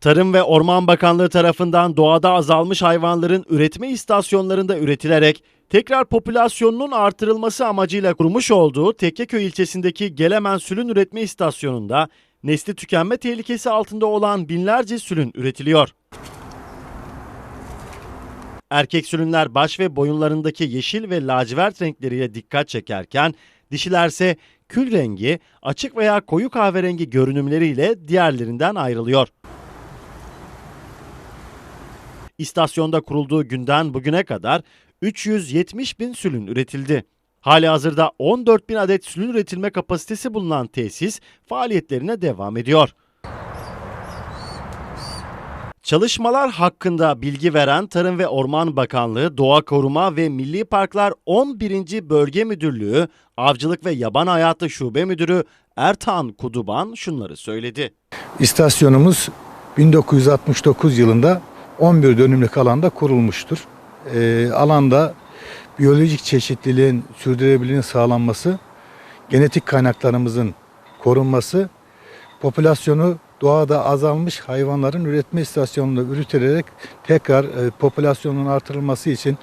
Tarım ve Orman Bakanlığı tarafından doğada azalmış hayvanların üretme istasyonlarında üretilerek tekrar popülasyonunun artırılması amacıyla kurmuş olduğu Tekkeköy ilçesindeki Gelemen Sülün Üretme İstasyonu'nda nesli tükenme tehlikesi altında olan binlerce sülün üretiliyor. Erkek sülünler baş ve boyunlarındaki yeşil ve lacivert renkleriyle dikkat çekerken dişilerse kül rengi, açık veya koyu kahverengi görünümleriyle diğerlerinden ayrılıyor. İstasyonda kurulduğu günden bugüne kadar 370 bin sülün üretildi. Hali hazırda 14 bin adet sülün üretilme kapasitesi bulunan tesis faaliyetlerine devam ediyor. Çalışmalar hakkında bilgi veren Tarım ve Orman Bakanlığı, Doğa Koruma ve Milli Parklar 11. Bölge Müdürlüğü, Avcılık ve Yaban Hayatı Şube Müdürü Ertan Kuduban şunları söyledi. İstasyonumuz 1969 yılında 11 dönümlük alanda kurulmuştur. Ee, alanda biyolojik çeşitliliğin sürdürülebilirliğinin sağlanması, genetik kaynaklarımızın korunması, popülasyonu doğada azalmış hayvanların üretme istasyonunda üretilerek tekrar e, popülasyonun artırılması için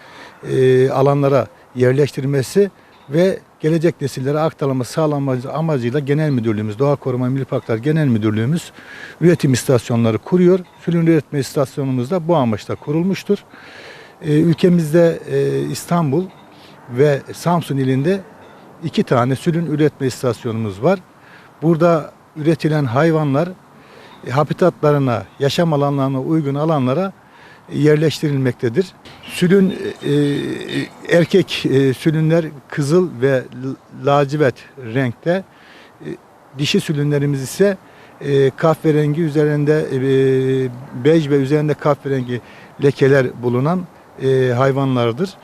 e, alanlara yerleştirilmesi ve gelecek nesillere aktarılması sağlanması amacıyla Genel Müdürlüğümüz, Doğa Koruma Milli Parklar Genel Müdürlüğümüz üretim istasyonları kuruyor. Sülün üretme istasyonumuz da bu amaçla kurulmuştur. Ee, ülkemizde e, İstanbul ve Samsun ilinde iki tane sülün üretme istasyonumuz var. Burada üretilen hayvanlar e, habitatlarına, yaşam alanlarına uygun alanlara yerleştirilmektedir. Sülün e, e, erkek e, sülünler kızıl ve lacivert renkte. Dişi sülünlerimiz ise kahverengi üzerinde bej ve üzerinde kahverengi lekeler bulunan hayvanlardır.